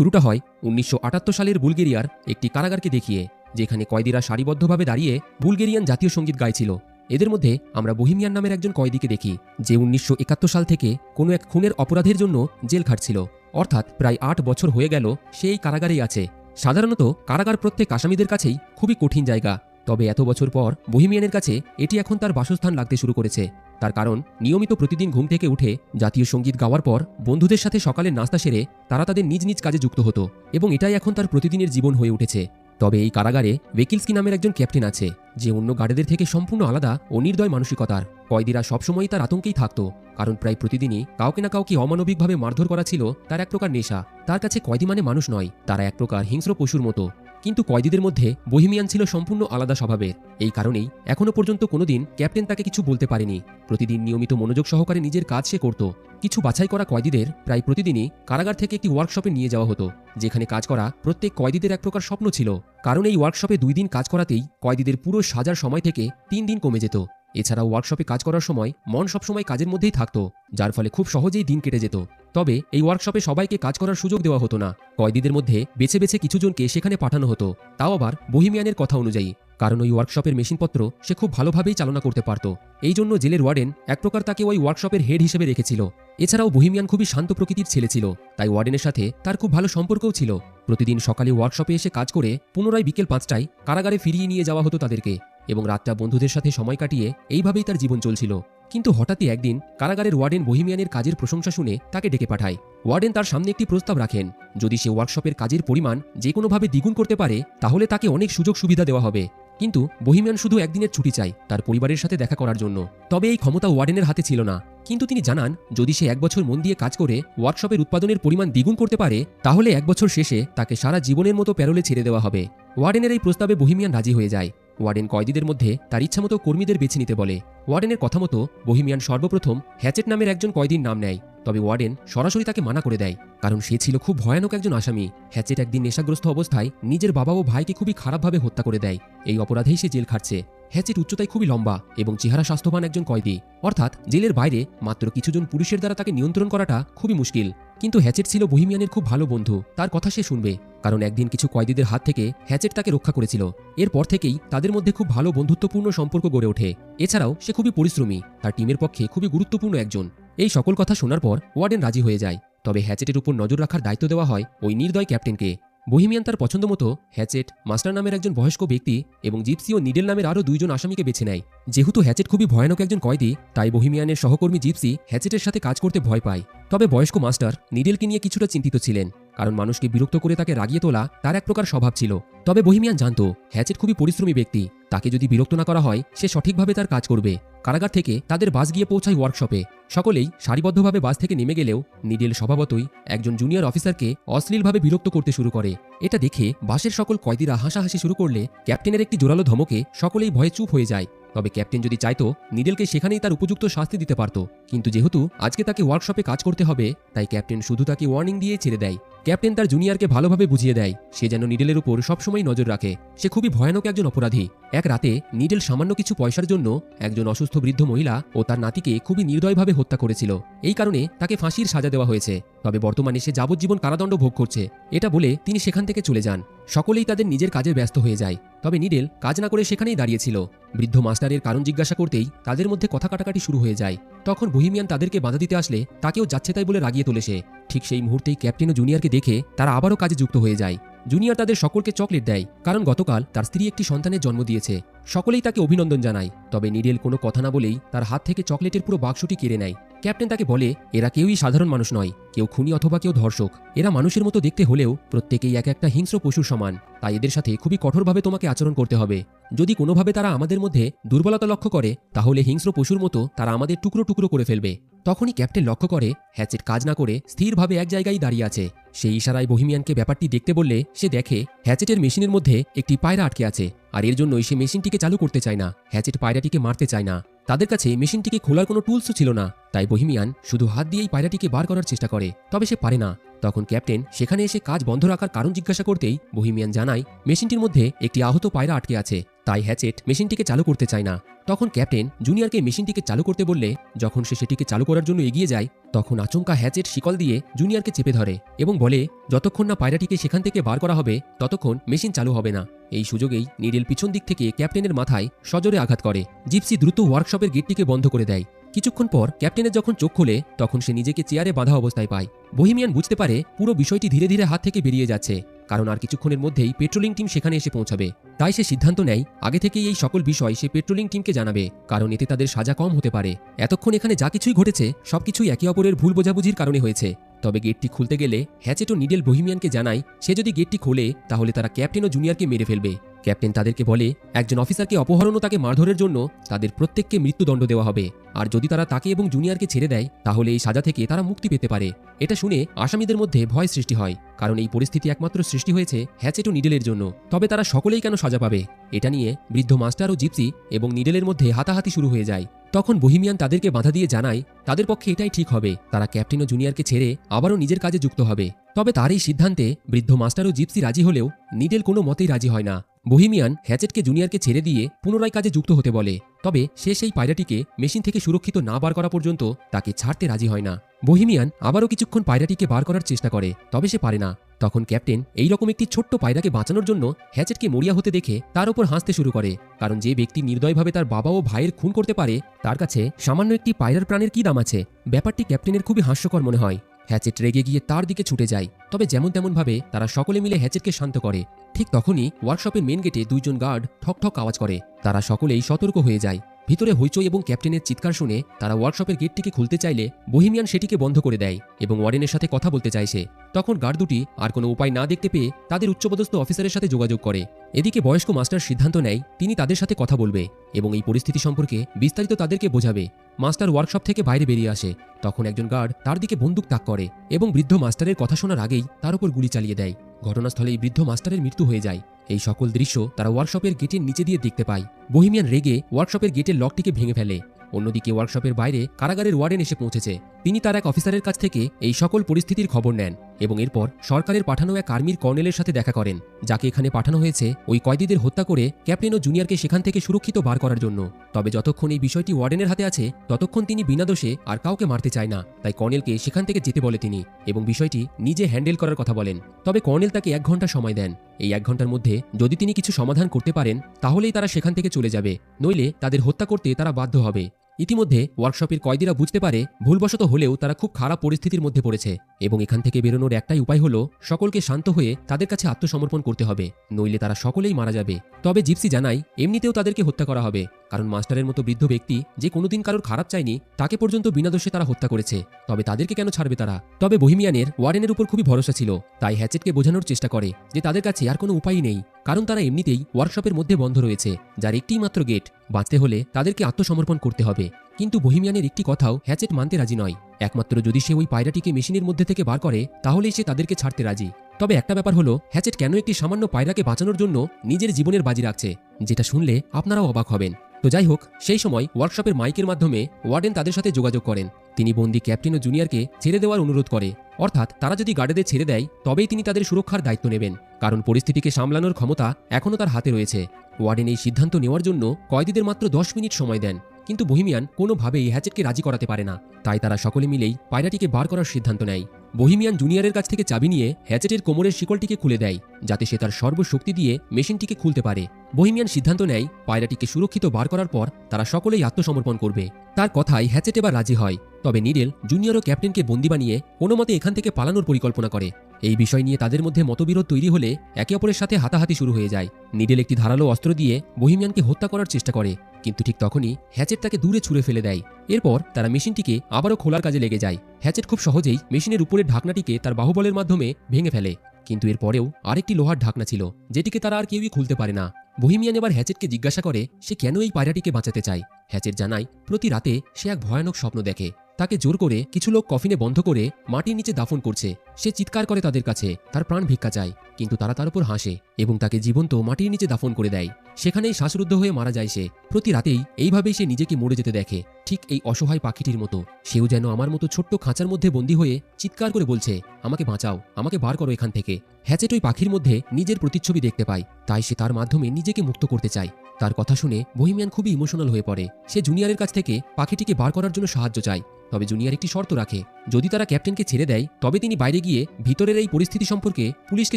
শুরুটা হয় উনিশশো আটাত্তর সালের বুলগেরিয়ার একটি কারাগারকে দেখিয়ে, যেখানে কয়েদিরা সারিবদ্ধভাবে দাঁড়িয়ে বুলগেরিয়ান জাতীয় সংগীত গাইছিল। এদের মধ্যে আমরা বহিমিয়ান নামের একজন কয়েদিকে দেখি, যে উনিশশো একাত্তর সাল থেকে কোনো এক খুনের অপরাধের জন্য জেল খাটছিল। অর্থাৎ প্রায় আট বছর হয়ে গেল সে এই কারাগারেই আছে। সাধারণত কারাগার প্রত্যেক আসামিদের কাছেই খুবই কঠিন জায়গা। তবে এত বছর পর বহিমিয়ানের কাছে এটি এখন তার বাসস্থান লাগতে শুরু করেছে। তার কারণ, নিয়মিত প্রতিদিন ঘুম থেকে উঠে জাতীয় সংগীত গাওয়ার পর বন্ধুদের সাথে সকালের নাস্তা সেরে তারা তাদের নিজ নিজ কাজে যুক্ত হতো এবং এটাই এখন তার প্রতিদিনের জীবন হয়ে উঠেছে। তবে এই কারাগারে ভেকিলস্কি নামের একজন ক্যাপ্টেন আছে, যে অন্য গার্ডেদের থেকে সম্পূর্ণ আলাদা ও নির্দয় মানসিকতার। কয়েদিরা সবসময়ই তার আতঙ্কেই থাকতো, কারণ প্রায় প্রতিদিনই কাউকে না কাউকে অমানবিকভাবে মারধর করা ছিল তার এক প্রকার নেশা। তার কাছে কয়েদি মানে মানুষ নয়, তারা এক প্রকার হিংস্র পশুর মতো। কিন্তু কয়েদিদের মধ্যে বহিমিয়ান ছিল সম্পূর্ণ আলাদা স্বভাবের। এই কারণেই এখনও পর্যন্ত কোনোদিন ক্যাপ্টেন তাকে কিছু বলতে পারেনি। প্রতিদিন নিয়মিত মনোযোগ সহকারে নিজের কাজ সে করত। কিছু বাছাই করা কয়েদিদের প্রায় প্রতিদিনই কারাগার থেকে একটি ওয়ার্কশপে নিয়ে যাওয়া হতো, যেখানে কাজ করা প্রত্যেক কয়েদিদের এক প্রকার স্বপ্ন ছিল। কারণ এই ওয়ার্কশপে দুই দিন কাজ করাতেই কয়েদিদের পুরো সাজার সময় থেকে তিন দিন কমে যেত। এছাড়াও ওয়ার্কশপে কাজ করার সময় মন সবসময় কাজের মধ্যেই থাকতো, যার ফলে খুব সহজেই দিন কেটে যেত। তবে এই ওয়ার্কশপে সবাইকে কাজ করার সুযোগ দেওয়া হতো না। কয়েদিদের মধ্যে বেছে বেছে কিছুজনকে সেখানে পাঠানো হতো। তাও আবার বহিমিয়ানের কথা অনুযায়ী, কারণ ওই ওয়ার্কশপের মেশিনপত্র সে খুব ভালোভাবেই চালনা করতে পারত। এই জন্য জেলের ওয়ার্ডেন এক প্রকার তাকে ওই ওয়ার্কশপের হেড হিসেবে রেখেছিল। এছাড়াও বহিমিয়ান খুবই শান্ত প্রকৃতির ছেলে ছিল, তাই ওয়ার্ডেনের সাথে তার খুব ভালো সম্পর্কও ছিল। প্রতিদিন সকালে ওয়ার্কশপে এসে কাজ করে পুনরায় বিকেল পাঁচটায় কারাগারে ফিরিয়ে নিয়ে যাওয়া হতো তাদেরকে। এবং রাতটা বন্ধুদের সাথে সময় কাটিয়ে এইভাবেই তার জীবন চলছিল। কিন্তু হঠাৎই একদিন কারাগারের ওয়ার্ডেন বহিমিয়ানের কাজের প্রশংসা শুনে তাকে ডেকে পাঠায়। ওয়ার্ডেন তার সামনে একটি প্রস্তাব রাখেন, যদি সে ওয়ার্কশপের কাজের পরিমাণ যে কোনোভাবে দ্বিগুণ করতে পারে, তাহলে তাকে অনেক সুযোগ সুবিধা দেওয়া হবে। কিন্তু বহিমিয়ান শুধু একদিনের ছুটি চায়, তার পরিবারের সাথে দেখা করার জন্য। তবে এই ক্ষমতা ওয়ার্ডেনের হাতে ছিল না। কিন্তু তিনি জানান, যদি সে এক বছর মন দিয়ে কাজ করে ওয়ার্কশপের উৎপাদনের পরিমাণ দ্বিগুণ করতে পারে, তাহলে এক বছর শেষে তাকে সারা জীবনের মতো প্যারোলে ছেড়ে দেওয়া হবে। ওয়ার্ডেনের এই প্রস্তাবে বহিমিয়ান রাজি হয়ে যায়। ওয়ার্ডেন কয়েদিদের মধ্যে তার ইচ্ছামতো কর্মীদের বেছে নিতে বলে। ওয়ার্ডেনের কথা মতো বহিমিয়ান সর্বপ্রথম হ্যাচেট নামের একজন কয়েদির নাম নেয়, তবে ওয়ার্ডেন সরাসরি তাকে মানা করে দেয়, কারণ সে ছিল খুব ভয়ানক একজন আসামি। হ্যাচেট একদিন নেশাগ্রস্ত অবস্থায় নিজের বাবা ও ভাইকে খুবই খারাপভাবে হত্যা করে দেয়। এই অপরাধেই সে জেল খাটছে। হ্যাচেট উচ্চতায় খুবই লম্বা এবং চেহারা স্বাস্থ্যবান একজন কয়েদি। অর্থাৎ জেলের বাইরে মাত্র কিছুজন পুরুষের দ্বারা তাকে নিয়ন্ত্রণ করাটা খুবই মুশকিল। কিন্তু হ্যাচেট ছিল বহিমিয়ানের খুব ভালো বন্ধু। তার কথা সে শুনবে, কারণ একদিন কিছু কয়েদিদের হাত থেকে হ্যাচেট তাকে রক্ষা করেছিল। এরপর থেকেই তাদের মধ্যে খুব ভালো বন্ধুত্বপূর্ণ সম্পর্ক গড়ে ওঠে। এছাড়াও সে খুবই পরিশ্রমী, তার টিমের পক্ষে খুবই গুরুত্বপূর্ণ একজন। এই সকল কথা শোনার পর ওয়ার্ডেন রাজি হয়ে যায়। তবে হ্যাচেটের উপর নজর রাখার দায়িত্ব দেওয়া হয় ওই নির্দয় ক্যাপ্টেনকে। বহিমিয়ান তার পছন্দ মতো হ্যাচেট, মাস্টার নামের একজন বয়স্ক ব্যক্তি এবং জিপসি ও নিডেল নামের আরও দুইজন আসামিকে বেছে নেয়। যেহেতু হ্যাচেট খুবই ভয়ানক একজন কয়েদি, তাই বহিমিয়ানের সহকর্মী জিপসি হ্যাচেটের সাথে কাজ করতে ভয় পায়। তবে বয়স্ক মাস্টার নিডেলকে নিয়ে কিছুটা চিন্তিত ছিলেন, কারণ মানুষকে বিরক্ত করে তাকে রাগিয়ে তোলা তার এক প্রকার স্বভাব ছিল। তবে বহিমিয়ান জানত, হ্যাচেট খুবই পরিশ্রমী ব্যক্তি। তাকে যদি বিরক্ত না করা হয়, সে সঠিকভাবে তার কাজ করবে। কারাগার থেকে তাদের বাস গিয়ে পৌঁছায় ওয়ার্কশপে সকলেই সারিবদ্ধভাবে বাস থেকে নেমে গেলেও নিডেল স্বভাবতই একজন জুনিয়র অফিসারকে অশ্লীলভাবে বিরক্ত করতে শুরু করে। এটা দেখে বাসের সকল কয়েদিরা হাসাহাসি শুরু করলে ক্যাপ্টেনের একটি জোরালো ধমকে সকলেই ভয়ে চুপ হয়ে যায়। তবে ক্যাপ্টেন যদি চাইতো, নিডেলকে সেখানেই তার উপযুক্ত শাস্তি দিতে পারত। কিন্তু যেহেতু আজকে তাকে ওয়ার্কশপে কাজ করতে হবে, তাই ক্যাপ্টেন শুধু তাকে ওয়ার্নিং দিয়ে ছেড়ে দেয়। ক্যাপ্টেন তার জুনিয়রকে ভালোভাবে বুঝিয়ে দেয়। সে যেন নিডেলের উপর সবসময় নজর রাখে। সে খুবই ভয়ানক একজন অপরাধী। এক রাতে নিডেল সামান্য কিছু পয়সার জন্য একজন অসুস্থ বৃদ্ধ মহিলা ও তার নাতিকে খুবই নির্দয়ভাবে হত্যা করেছিল। এই কারণে তাকে ফাঁসির সাজা দেওয়া হয়েছে। তবে বর্তমানে সে যাবজ্জীবন কারাদণ্ড ভোগ করছে। এটা বলে তিনি সেখান থেকে চলে যান। সকলেই তাদের নিজের কাজে ব্যস্ত হয়ে যায়। তবে নিডেল কাজ না করে সেখানেই দাঁড়িয়েছিল বৃদ্ধ মাস্টারের কারণ জিজ্ঞাসা করতেই তাদের মধ্যে কথা কাটাকাটি শুরু হয়ে যায়। তখন বহিমিয়ান তাদেরকে বাধা দিতে আসলে তাকেও যাচ্ছে তাই বলে রাগিয়ে তোলে সে। ঠিক সেই মুহূর্তেই ক্যাপ্টেন ও জুনিয়রকে দেখে তারা আবারও কাজে যুক্ত হয়ে যায়। জুনিয়র তাদের সকলকে চকলেট দেয়, কারণ গতকাল তার স্ত্রী একটি সন্তানের জন্ম দিয়েছে। সকলেই তাকে অভিনন্দন জানায়, তবে নিডেল কোনো কথা না বলেই তার হাত থেকে চকলেটের পুরো বাক্সটি কেড়ে নেয়। ক্যাপ্টেন তাকে বলে, এরা কেউই সাধারণ মানুষ নয়, কেউ খুনি অথবা কেউ ধর্ষক। এরা মানুষের মতো দেখতে হলেও প্রত্যেকেই এক একটা হিংস্র পশুর সমান। তাই এদের সাথে খুবই কঠোরভাবে তোমাকে আচরণ করতে হবে। যদি কোনোভাবে তারা আমাদের মধ্যে দুর্বলতা লক্ষ্য করে, তাহলে হিংস্র পশুর মতো তারা আমাদের টুকরো টুকরো করে ফেলবে। তখনই ক্যাপ্টেন লক্ষ্য করে, হ্যাচেট কাজ না করে স্থিরভাবে এক জায়গায় দাঁড়িয়ে আছে। সেই ইশারায় বহিমিয়ানকে ব্যাপারটি দেখতে বললে সে দেখে হ্যাচেটের মেশিনের মধ্যে একটি পায়রা আটকে আছে, আর এর জন্যই সে মেশিনটিকে চালু করতে চায় না। হ্যাচেট পায়রাটিকে মারতে চায় না। তাদের কাছে মেশিনটিকে খোলার কোনো টুলসও ছিল না। তাই বহিমিয়ান শুধু হাত দিয়েই পায়রাটিকে বার করার চেষ্টা করে, তবে সে পারে না। তখন ক্যাপ্টেন সেখানে এসে কাজ বন্ধ রাখার কারণ জিজ্ঞাসা করতেই বহিমিয়ান জানায়, মেশিনটির মধ্যে একটি আহত পায়রা আটকে আছে, তাই হ্যাচেট মেশিনটিকে চালু করতে চায় না। তখন ক্যাপ্টেন জুনিয়রকে মেশিনটিকে চালু করতে বললে, যখন সে সেটিকে চালু করার জন্য এগিয়ে যায় তখন আচমকা হ্যাচের শিকল দিয়ে জুনিয়রকে চেপে ধরে এবং বলে, যতক্ষণ না পায়রাটিকে সেখান থেকে বার করা হবে, ততক্ষণ মেশিন চালু হবে না। এই সুযোগেই নিডেল পিছন দিক থেকে ক্যাপ্টেনের মাথায় সজোরে আঘাত করে। জিপসি দ্রুত ওয়ার্কশপের গেটটিকে বন্ধ করে দেয়। কিছুক্ষণ পর ক্যাপ্টেনের যখন চোখ খোলে, তখন সে নিজেকে চেয়ারে বাঁধা অবস্থায় পায়। বহিমিয়ান বুঝতে পারে পুরো বিষয়টি ধীরে ধীরে হাত থেকে বেরিয়ে যাচ্ছে। কারণ আর কিছুক্ষণের মধ্যেই পেট্রোলিং টিম সেখানে এসে পৌঁছাবে। তাই সে সিদ্ধান্ত নেয়, আগে থেকেই এই সকল বিষয় সে পেট্রোলিং টিমকে জানাবে, কারণ এতে তাদের সাজা কম হতে পারে। এতক্ষণ এখানে যা কিছুই ঘটেছে, সবকিছুই একে অপরের ভুল বোঝাবুঝির কারণে হয়েছে। তবে গেটটি খুলতে গেলে হ্যাচেট নিডেল বহিমিয়ানকে জানায়, সে যদি গেটটি খোলে, তাহলে তারা ক্যাপ্টেন ও জুনিয়রকে মেরে ফেলবে। ক্যাপ্টেন তাদেরকে বলে, একজন অফিসারকে অপহরণ ও তাকে মারধরের জন্য তাদের প্রত্যেককে মৃত্যুদণ্ড দেওয়া হবে। আর যদি তারা তাকে এবং জুনিয়রকে ছেড়ে দেয়, তাহলে এই সাজা থেকে তারা মুক্তি পেতে পারে। এটা শুনে আসামিদের মধ্যে ভয় সৃষ্টি হয়, কারণ এই পরিস্থিতি একমাত্র সৃষ্টি হয়েছে হ্যাচেট ও নিডেলের জন্য। তবে তারা সকলেই কেন সাজা পাবে? এটা নিয়ে বৃদ্ধ মাস্টার ও জিপসি এবং নিডেলের মধ্যে হাতাহাতি শুরু হয়ে যায়। তখন বহিমিয়ান তাদেরকে বাধা দিয়ে জানায়, তাদের পক্ষে এটাই ঠিক হবে। তারা ক্যাপ্টেন ও জুনিয়রকে ছেড়ে আবারও নিজের কাজে যুক্ত হবে। তবে তার এই সিদ্ধান্তে বৃদ্ধ মাস্টার ও জিপসি রাজি হলেও নিডেল কোনো মতেই রাজি হয় না। বহিমিয়ান হ্যাচেটকে জুনিয়রকে ছেড়ে দিয়ে পুনরায় কাজে যুক্ত হতে বলে, তবে সে সেই পায়রাটিকে মেশিন থেকে সুরক্ষিত না বার করা পর্যন্ত তাকে ছাড়তে রাজি হয় না। বহিমিয়ান আবারও কিছুক্ষণ পায়রাটিকে বার করার চেষ্টা করে, তবে সে পারে না। তখন ক্যাপ্টেন এই রকম একটি ছোট্ট পায়রাকে বাঁচানোর জন্য হ্যাচেটকে মরিয়া হতে দেখে তার উপর হাসতে শুরু করে, কারণ যে ব্যক্তি নির্দয়ভাবে তার বাবা ও ভাইয়ের খুন করতে পারে, তার কাছে সামান্য একটি পায়রার প্রাণের কি দাম আছে? ব্যাপারটি ক্যাপ্টেনের খুবই হাস্যকর মনে হয়। হ্যাচেট রেগে গিয়ে তার দিকে ছুটে যায়। তবে যেমন তেমনভাবে তারা সকলে মিলে হ্যাচেটকে শান্ত করে। ঠিক তখনই ওয়ার্কশপের মেন গেটে দুইজন গার্ড ঠক ঠক আওয়াজ করে। তারা সকলেই সতর্ক হয়ে যায়। ভিতরে হইচই এবং ক্যাপ্টেনের চিৎকার শুনে তারা ওয়ার্কশপের গেটটিকে খুলতে চাইলে বহিমিয়ান সেটিকে বন্ধ করে দেয় এবং ওয়ার্ডেনের সাথে কথা বলতে চাইছে তখন গার্ড দুটি আর কোনো উপায় না দেখতে পেয়ে তাদের উচ্চপদস্থ অফিসারের সাথে যোগাযোগ করে। এদিকে বয়স্ক মাস্টার সিদ্ধান্ত নেয়, তিনি তাদের সাথে কথা বলবে এবং এই পরিস্থিতি সম্পর্কে বিস্তারিত তাদেরকে বোঝাবে। মাস্টার ওয়ার্কশপ থেকে বাইরে বেরিয়ে আসে। তখন একজন গার্ড তার দিকে বন্দুক তাক করে এবং বৃদ্ধ মাস্টারের কথা শোনার আগেই তার উপর গুলি চালিয়ে দেয়। ঘটনাস্থলেই বৃদ্ধ মাস্টারের মৃত্যু হয়ে যায়। এই সকল দৃশ্য তারা ওয়ার্কশপের গেটের নিচে দিয়ে দেখতে পায়। বহিমিয়ান রেগে ওয়ার্কশপের গেটের লকটিকে ভেঙে ফেলে। অন্যদিকে ওয়ার্কশপের বাইরে কারাগারের ওয়ার্ডেন এসে পৌঁছেছে। তিনি তার এক অফিসারের কাছ থেকে এই সকল পরিস্থিতির খবর নেন। এবং এরপর সরকারের পাঠানো এক আর্মির কর্নেলের সাথে দেখা করেন, যাকে এখানে পাঠানো হয়েছে ওই কয়েদিদের হত্যা করে ক্যাপ্টেন ও জুনিয়রকে সেখান থেকে সুরক্ষিত বার করার জন্য। তবে যতক্ষণ এই বিষয়টি ওয়ার্ডেনের হাতে আছে, ততক্ষণ তিনি বিনা দোষে আর কাউকে মারতে চায় না। তাই কর্নেলকে সেখান থেকে যেতে বলে তিনি এবং বিষয়টি নিজে হ্যান্ডেল করার কথা বলেন। তবে কর্নেল তাকে এক ঘণ্টা সময় দেন। এই এক ঘণ্টার মধ্যে যদি তিনি কিছু সমাধান করতে পারেন, তাহলেই তারা সেখান থেকে চলে যাবে। নইলে তাদের হত্যা করতে তারা বাধ্য হবে। ইতিমধ্যে ওয়ার্কশপের কয়েদিরা বুঝতে পারে, ভুলবশত হলেও তারা খুব খারাপ পরিস্থিতির মধ্যে পড়েছে এবং এখান থেকে বেরোনোর একটাই উপায় হলো সকলকে শান্ত হয়ে তাদের কাছে আত্মসমর্পণ করতে হবে, নইলে তারা সকলেই মারা যাবে। তবে জিপসি জানাই এমনিতেও তাদেরকে হত্যা করা হবে, কারণ মাস্টারের মতো বৃদ্ধ ব্যক্তি যে কোনোদিন কারোর খারাপ চায়নি, তাকে পর্যন্ত বিনা দোষে তারা হত্যা করেছে। তবে তাদেরকে কেন ছাড়বে তারা? তবে বহিমিয়ানের ওয়ার্ডেনের উপর খুবই ভরসা ছিল, তাই হ্যাচেটকে বোঝানোর চেষ্টা করে যে তাদের কাছে আর কোনো উপায় নেই। কারণ তারা এমনিতেই ওয়ার্কশপের মধ্যে বন্ধ রয়েছে, যার একটিই মাত্র গেট বাঁচতে হলে তাদেরকে আত্মসমর্পণ করতে হবে। কিন্তু বহিমিয়ানের একটি কথাও হ্যাচেট মানতে রাজি নয়। একমাত্র যদি সে ওই পায়রাটিকে মেশিনের মধ্যে থেকে বার করে, তাহলেই সে তাদেরকে ছাড়তে রাজি। তবে একটা ব্যাপার হলো, হ্যাচেট কেন একটি সামান্য পায়রাকে বাঁচানোর জন্য নিজের জীবনের বাজি রাখছে, যেটা শুনলে আপনারাও অবাক হবেন। তো যাই হোক, সেই সময় ওয়ার্কশপের মাইকের মাধ্যমে ওয়ার্ডেন তাদের সাথে যোগাযোগ করেন। তিনি বন্দি ক্যাপ্টেন ও জুনিয়রকে ছেড়ে দেওয়ার অনুরোধ করে। অর্থাৎ তারা যদি গার্ডেদের ছেড়ে দেয়, তবেই তিনি তাদের সুরক্ষার দায়িত্ব নেবেন। কারণ পরিস্থিতিকে সামলানোর ক্ষমতা এখনও তার হাতে রয়েছে। ওয়ার্ডেন এই সিদ্ধান্ত নেওয়ার জন্য কয়েদিদের মাত্র দশ মিনিট সময় দেন। কিন্তু বহিমিয়ান কোনোভাবেই হ্যাচেটকে রাজি করাতে পারে না। তাই তারা সকলে মিলেই পায়রাটিকে বার করার সিদ্ধান্ত নেয়। বহিমিয়ান জুনিয়রের কাছ থেকে চাবি নিয়ে হ্যাচেটের কোমরের শিকলটিকে খুলে দেয়, যাতে সে তার সর্বশক্তি দিয়ে মেশিনটিকে খুলতে পারে। বহিমিয়ান সিদ্ধান্ত নেয়, পায়রাটিকে সুরক্ষিত বার করার পর তারা সকলেই আত্মসমর্পণ করবে। তার কথায় হ্যাচেট এবার রাজি হয়, তবে নিডেল জুনিয়র ও ক্যাপ্টেনকে বন্দি বানিয়ে কোনো মতে এখান থেকে পালানোর পরিকল্পনা করে। এই বিষয় নিয়ে তাদের মধ্যে মতবিরোধ তৈরি হলে একে অপরের সাথে হাতাহাতি শুরু হয়ে যায়। নিডেল একটি ধারালো অস্ত্র দিয়ে বহিমিয়ানকে হত্যা করার চেষ্টা করে, কিন্তু ঠিক তখনই হ্যাচেট তাকে দূরে ছুঁড়ে ফেলে দেয়। এরপর তারা মেশিনটিকে আবারও খোলার কাজে লেগে যায়। হ্যাচেট খুব সহজেই মেশিনের উপরের ঢাকনাটিকে তার বাহুবলের মাধ্যমে ভেঙে ফেলে। কিন্তু এর পরেও আরেকটি লোহার ঢাকনা ছিল, যেটিকে তারা আর কেউই খুলতে পারে না। বহিমিয়ান এবার হ্যাচেটকে জিজ্ঞাসা করে, সে কেন এই পায়রাটিকে বাঁচাতে চায়? হ্যাচেট জানায়, প্রতি রাতে সে এক ভয়ানক স্বপ্ন দেখে। তাকে জোর করে কিছু লোক কফিনে বন্ধ করে মাটির নিচে দাফন করছে। সে চিৎকার করে তাদের কাছে, তার প্রাণ ভিক্ষা চায়, কিন্তু তারা তার উপর হাসে এবং তাকে জীবন্ত মাটির নিচে দাফন করে দেয়। সেখানেই শ্বাসরুদ্ধ হয়ে মারা যায় সে। প্রতি রাতেই এইভাবেই সে নিজেকে মরে যেতে দেখে। ঠিক এই অসহায় পাখিটির মতো। সেও যেন আমার মতো ছোট্ট খাঁচার মধ্যে বন্দী হয়ে চিৎকার করে বলছে, আমাকে বাঁচাও, আমাকে বার করো এখান থেকে। হ্যাচেট ওই পাখির মধ্যে নিজের প্রতিচ্ছবি দেখতে পায়। তাই সে তার মাধ্যমে নিজেকে মুক্ত করতে চায়। তার কথা শুনে বহিমিয়ান খুবই ইমোশনাল হয়ে পড়ে। সে জুনিয়রের কাছ থেকে পাখিটিকে বার করার জন্য সাহায্য চায়। তবে জুনিয়র একটি শর্ত রাখে, যদি তারা ক্যাপ্টেনকে ছেড়ে দেয়, তবে তিনি বাইরে গিয়ে ভিতরের এই পরিস্থিতি সম্পর্কে পুলিশকে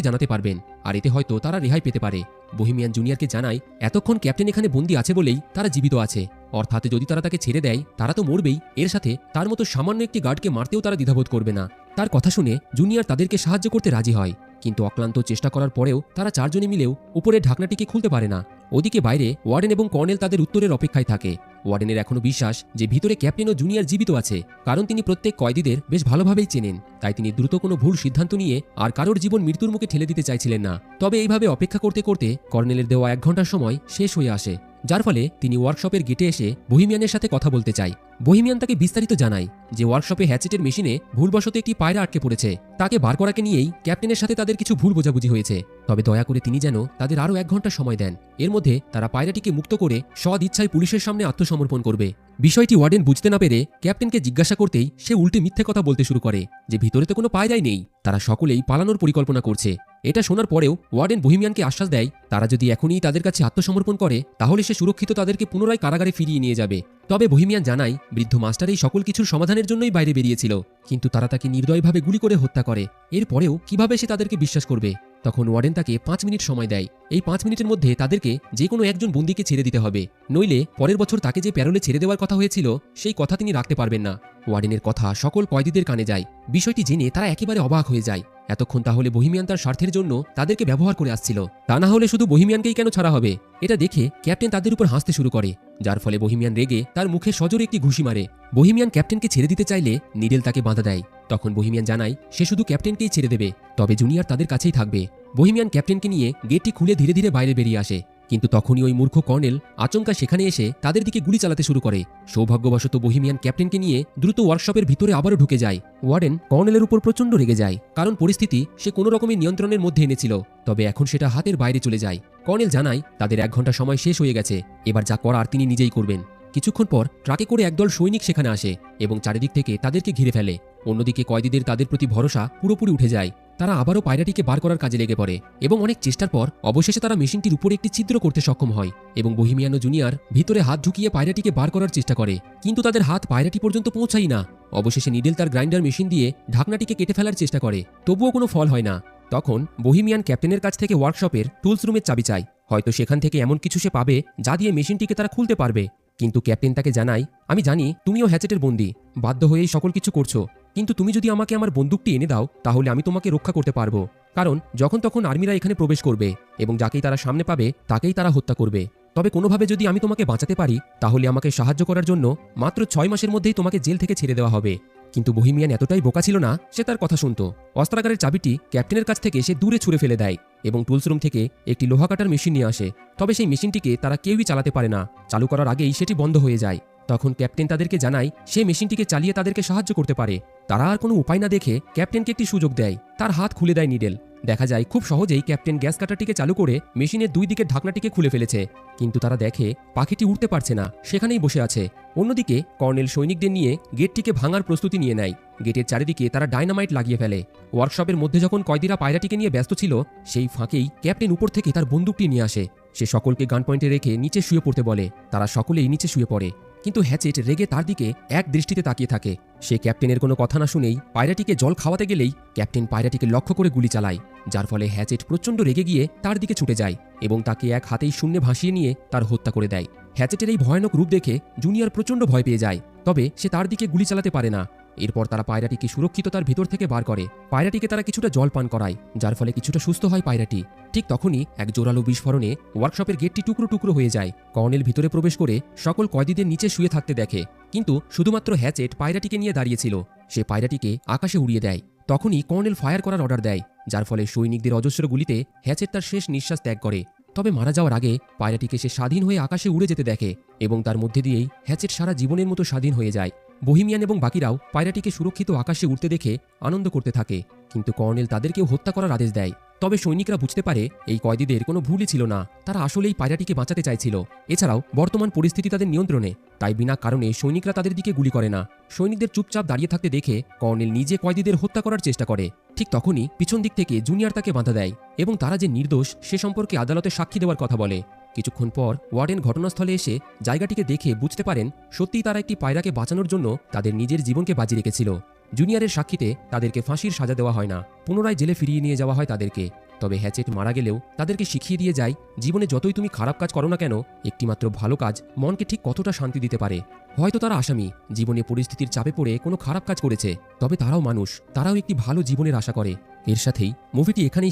জানাতে পারবেন, আর এতে হয়তো তারা রেহাই পেতে পারে। বহিমিয়ান জুনিয়রকে জানায়, এতক্ষণ ক্যাপ্টেন এখানে বন্দি আছে বলেই তারা জীবিত আছে। অর্থাৎ যদি তারা তাকে ছেড়ে দেয়, তারা তো মরবেই, এর সাথে তার মতো সামান্য একটি গার্ডকে মারতেও তারা দ্বিধাবোধ করবে না। তার কথা শুনে জুনিয়র তাদেরকে সাহায্য করতে রাজি হয়, কিন্তু অক্লান্ত চেষ্টা করার পরেও তারা চারজনে মিলেও উপরের ঢাকনাটিকে খুলতে পারে না। ওদিকে বাইরে ওয়ার্ডেন এবং কর্নেল তাদের উত্তরের অপেক্ষায় থাকে। ওয়ার্ডেনের এখনও বিশ্বাস যে ভিতরে ক্যাপ্টেন ও জুনিয়র জীবিত আছে, কারণ তিনি প্রত্যেক কয়েদিদের বেশ ভালোভাবেই চেনেন। তাই তিনি দ্রুত কোনো ভুল সিদ্ধান্ত নিয়ে আর কারোর জীবন মৃত্যুর মুখে ঠেলে দিতে চাইছিলেন না। তবে এইভাবে অপেক্ষা করতে করতে কর্নেলের দেওয়া এক ঘণ্টার সময় শেষ হয়ে আসে। যার ফলে তিনি ওয়ার্কশপের গেটে এসে বহিমিয়ানের সাথে কথা বলতে চায়। বহিমিয়ান তাকে বিস্তারিত জানায় যে ওয়ার্কশপে হ্যাচেটের মেশিনে ভুলবশত একটি পায়রা আটকে পড়েছে। তাকে বার করাকে নিয়েই ক্যাপ্টেনের সাথে তাদের কিছু ভুল বোঝাবুঝি হয়েছে। তবে দয়া করে তিনি যেন তাদের আরও এক ঘণ্টা সময় দেন। এর মধ্যে তারা পায়রাটিকে মুক্ত করে সৎ ইচ্ছায় পুলিশের সামনে আত্মসমর্পণ করবে। বিষয়টি ওয়ার্ডেন বুঝতে না পেরে ক্যাপ্টেনকে জিজ্ঞাসা করতেই সে উল্টে মিথ্যে কথা বলতে শুরু করে যে ভিতরে তো কোনো পায়রাই নেই। তারা সকলেই পালানোর পরিকল্পনা করছে। এটা শোনার পরেও ওয়ার্ডেন বহিমিয়ানকে আশ্বাস দেয়, তারা যদি এখনই তাদের কাছে আত্মসমর্পণ করে, তাহলে সে সুরক্ষিত তাদেরকে পুনরায় কারাগারে ফিরিয়ে নিয়ে যাবে। তবে বহিমিয়ান জানায়, বৃদ্ধ মাস্টার এই সকল কিছুর সমাধানের জন্যই বাইরে বেরিয়েছিল, কিন্তু তারা তাকে নির্দয়ভাবে গুলি করে হত্যা করে। এরপরেও কীভাবে সে তাদেরকে বিশ্বাস করবে? তখন ওয়ার্ডেন তাকে পাঁচ মিনিট সময় দেয়। এই পাঁচ মিনিটের মধ্যে তাদেরকে যে কোনো একজন বন্দিকে ছেড়ে দিতে হবে। নইলে পরের বছর তাকে যে প্যারোলে ছেড়ে দেওয়ার কথা হয়েছিল, সেই কথা তিনি রাখতে পারবেন না। ওয়ার্ডেনের কথা সকল কয়েদিদের কানে যায়। বিষয়টি জেনে তারা একেবারে অবাক হয়ে যায়। এতক্ষণ তাহলে বহিমিয়ান তার স্বার্থের জন্য তাদেরকে ব্যবহার করে আসছিল। তা না হলে শুধু বহিমিয়ানকেই কেন ছাড়া হবে? এটা দেখে ক্যাপ্টেন তাদের উপর হাসতে শুরু করে, যার ফলে বহিমিয়ান রেগে তার মুখে সজোরে একটি ঘুষি মারে। বহিমিয়ান ক্যাপ্টেনকে ছেড়ে দিতে চাইলে নিডেল তাকে বাঁধা দেয়। তখন বহিমিয়ান জানায়, সে শুধু ক্যাপ্টেনকেই ছেড়ে দেবে, তবে জুনিয়র তাদের কাছেই থাকবে। বহিমিয়ান ক্যাপ্টেনকে নিয়ে গেটটি খুলে ধীরে ধীরে বাইরে বেরিয়ে আসে। কিন্তু তখনই ওই মূর্খ কর্নেল আচমকা সেখানে এসে তাদের দিকে গুলি চালাতে শুরু করে। সৌভাগ্যবশত বহিমিয়ান ক্যাপ্টেনকে নিয়ে দ্রুত ওয়ার্কশপের ভিতরে আবারও ঢুকে যায়। ওয়ার্ডেন কর্নেলের উপর প্রচণ্ড রেগে যায়, কারণ পরিস্থিতি সে কোনো রকমের নিয়ন্ত্রণের মধ্যে এনেছিল। তবে এখন সেটা হাতের বাইরে চলে যায়। কর্নেল জানায়, তাদের এক ঘণ্টা সময় শেষ হয়ে গেছে, এবার যা করার তিনি নিজেই করবেন। কিছুক্ষণ পর ট্রাকে করে একদল সৈনিক সেখানে আসে এবং চারিদিক থেকে তাদেরকে ঘিরে ফেলে। অন্যদিকে কয়েদিদের তাদের প্রতি ভরসা পুরোপুরি উঠে যায়। তারা আবারও পায়রাটিকে বার করার কাজে লেগে পড়ে এবং অনেক চেষ্টার পর অবশেষে তারা মেশিনটির উপরে একটি ছিদ্র করতে সক্ষম হয় এবং বহিমিয়ানো জুনিয়র ভিতরে হাত ঢুকিয়ে পায়রাটিকে বার করার চেষ্টা করে। কিন্তু তাদের হাত পায়রাটি পর্যন্ত পৌঁছাই না। অবশেষে নিডেল তার গ্রাইন্ডার মেশিন দিয়ে ঢাকনাটিকে কেটে ফেলার চেষ্টা করে। তবুও কোনো ফল হয় না। তখন বহিমিয়ান ক্যাপ্টেনের কাছ থেকে ওয়ার্কশপের টুলস রুমের চাবি চায়। হয়তো সেখান থেকে এমন কিছু সে পাবে যা দিয়ে মেশিনটিকে তারা খুলতে পারবে। কিন্তু ক্যাপ্টেন তাকে জানায়, আমি জানি, তুমিও হ্যাচেটের বন্দি। বাধ্য হয়েই সকল কিছু করছ। কিন্তু তুমি যদি আমাকে আমার বন্দুকটি এনে দাও, তাহলে আমি তোমাকে রক্ষা করতে পারব। কারণ যখন তখন আর্মিরা এখানে প্রবেশ করবে, এবং যাকেই তারা সামনে পাবে, তাকেই তারা হত্যা করবে। তবে কোনোভাবে যদি আমি তোমাকে বাঁচাতে পারি, তাহলে আমাকে সাহায্য করার জন্য মাত্র ছয় মাসের মধ্যেই তোমাকে জেল থেকে ছেড়ে দেওয়া হবে। কিন্তু বহিমিয়ান এতটাই বোকা ছিল না, সে তার কথা শুনত। অস্ত্রাগারের চাবিটি ক্যাপ্টেনের কাছ থেকে সে দূরে ছুঁড়ে ফেলে দেয়, এবং টুলস রুম থেকে একটি লোহা কাটার মেশিন নিয়ে আসে। তবে সেই মেশিনটিকে তারা কেউই চালাতে পারে না। চালু করার আগেই সেটি বন্ধ হয়ে যায়। তখন ক্যাপ্টেন তাদেরকে জানায়, সে মেশিনটিকে চালিয়ে তাদেরকে সাহায্য করতে পারে। তারা আর কোনো উপায় না দেখে ক্যাপ্টেনকে একটি সুযোগ দেয়। তার হাত খুলে দেয় নিডেল। দেখা যায়, খুব সহজেই ক্যাপ্টেন গ্যাস কাটারটিকে চালু করে মেশিনের দুই দিকের ঢাকনাটিকে খুলে ফেলেছে। কিন্তু তারা দেখে, পাখিটি উঠতে পারছে না, সেখানেই বসে আছে। অন্যদিকে, কর্নেল সৈনিকদের নিয়ে গেটটিকে ভাঙার প্রস্তুতি নিয়ে নেয়। গেটের চারিদিকে তারা ডাইনামাইট লাগিয়ে ফেলে। ওয়ার্কশপের মধ্যে যখন কয়দিরা পায়রাটিকে নিয়ে ব্যস্ত ছিল, সেই ফাঁকেই ক্যাপ্টেন উপর থেকে তার বন্দুকটি নিয়ে আসে। সে সকলকে গান পয়েন্টে রেখে নিচে শুয়ে পড়তে বলে। তারা সকলেই নিচে শুয়ে পড়ে। কিন্তু হ্যাচেট রেগে তার দিকে এক দৃষ্টিতে তাকিয়ে থাকে। সে ক্যাপ্টেনের কোনো কথা না শুনেই পায়রাটিকে জল খাওয়াতে গেলেই ক্যাপ্টেন পায়রাটিকে লক্ষ্য করে গুলি চালায়, যার ফলে হ্যাচেট প্রচণ্ড রেগে গিয়ে তার দিকে ছুটে যায় এবং তাকে এক হাতেই শূন্যে ভাসিয়ে নিয়ে তার হত্যা করে দেয়। হ্যাচেটের এই ভয়ানক রূপ দেখে জুনিয়র প্রচণ্ড ভয় পেয়ে যায়, তবে সে তার দিকে গুলি চালাতে পারে না। এরপর তারা পায়রাটিকে সুরক্ষিত তার ভিতর থেকে বার করে। পায়রাটিকে তারা কিছুটা জল পান করায়, যার ফলে কিছুটা সুস্থ হয় পায়রাটি। ঠিক তখনই এক জোরালো বিস্ফোরণে ওয়ার্কশপের গেটটি টুকরো টুকরো হয়ে যায়। কর্নেল ভিতরে প্রবেশ করে সকল কয়েদিদের নিচে শুয়ে থাকতে দেখে। কিন্তু শুধুমাত্র হ্যাচেট পায়রাটিকে নিয়ে দাঁড়িয়েছিল। সে পায়রাটিকে আকাশে উড়িয়ে দেয়। তখনই কর্নেল ফায়ার করার অর্ডার দেয়, যার ফলে সৈনিকদের অজস্র গুলিতে হ্যাচেট তার শেষ নিঃশ্বাস ত্যাগ করে। তবে মারা যাওয়ার আগে পায়রাটিকে সে স্বাধীন হয়ে আকাশে উড়ে যেতে দেখে এবং তার মধ্যে দিয়েই হ্যাচেট সারা জীবনের মতো স্বাধীন হয়ে যায়। বহিমিয়ান এবং বাকিরাও পায়রাটিকে সুরক্ষিত আকাশে উঠতে দেখে আনন্দ করতে থাকে, কিন্তু কর্নেল তাদেরকেও হত্যা করার আদেশ দেয়। তবে সৈনিকরা বুঝতে পারে এই কয়েদিদের কোনো ভুলই ছিল না, তারা আসলেই পায়রাটিকে বাঁচাতে চাইছিল। এছাড়াও বর্তমান পরিস্থিতি তাদের নিয়ন্ত্রণে, তাই বিনা কারণে সৈনিকরা তাদের দিকে গুলি করে না। সৈনিকদের চুপচাপ দাঁড়িয়ে থাকতে দেখে কর্নেল নিজে কয়েদিদের হত্যা করার চেষ্টা করে। ঠিক তখনই পিছন দিক থেকে জুনিয়র তাকে বাধা দেয় এবং তারা যে নির্দোষ, সে সম্পর্কে আদালতে সাক্ষী দেওয়ার কথা বলে। কিছুক্ষণ পর ওয়ার্ডেন ঘটনাস্থলে এসে জায়গাটিকে দেখে বুঝতে পারেন সত্যিই তারা একটি পায়রাকে বাঁচানোর জন্য তাদের নিজের জীবনকে বাজি রেখেছিল। জুনিয়রের সাক্ষীতে তাদেরকে ফাঁসির সাজা দেওয়া হয় না। পুনরায় জেলে ফিরিয়ে নিয়ে যাওয়া হয় তাদেরকে। তবে হ্যাচেট মারা গেলেও তাদেরকে শিখিয়ে দিয়ে যায়, জীবনে যতই তুমি খারাপ কাজ করো না কেন, একটিমাত্র ভালো কাজ মনকে ঠিক কতটা শান্তি দিতে পারে। হয়তো তারা আসামি, জীবনে পরিস্থিতির চাপে পড়ে কোনো খারাপ কাজ করেছে, তবে তারাও মানুষ, তারাও একটি ভালো জীবনের আশা করে। এর সাথেই মুভিটি এখানেই